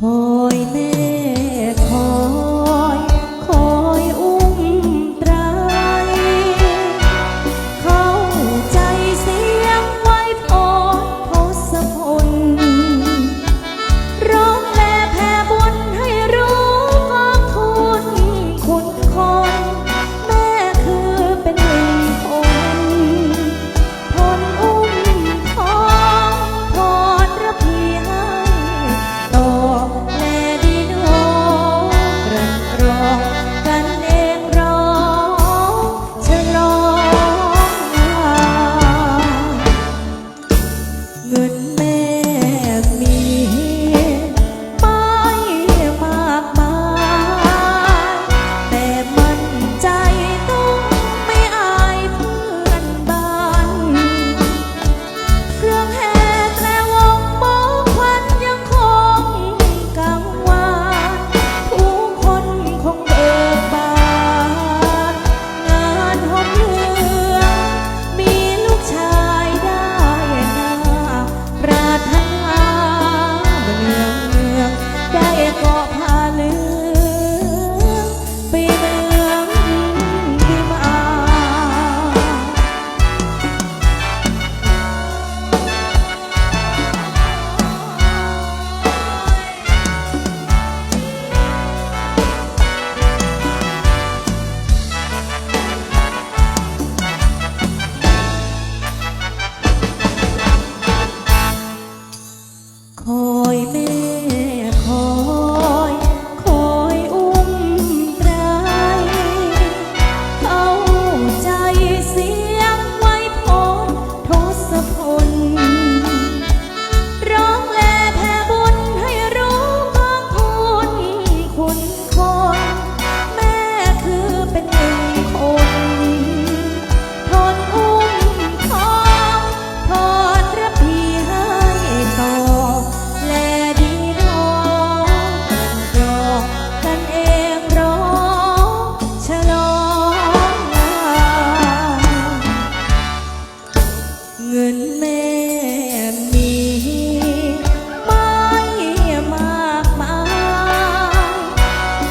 คอยแม่คอย อยแม่คอยคอยอุ้มไตเข้าใจเสียงไวพรทศพล ร้องแลแผ่บุญให้รู้เบื้คุณคุณคน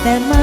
and my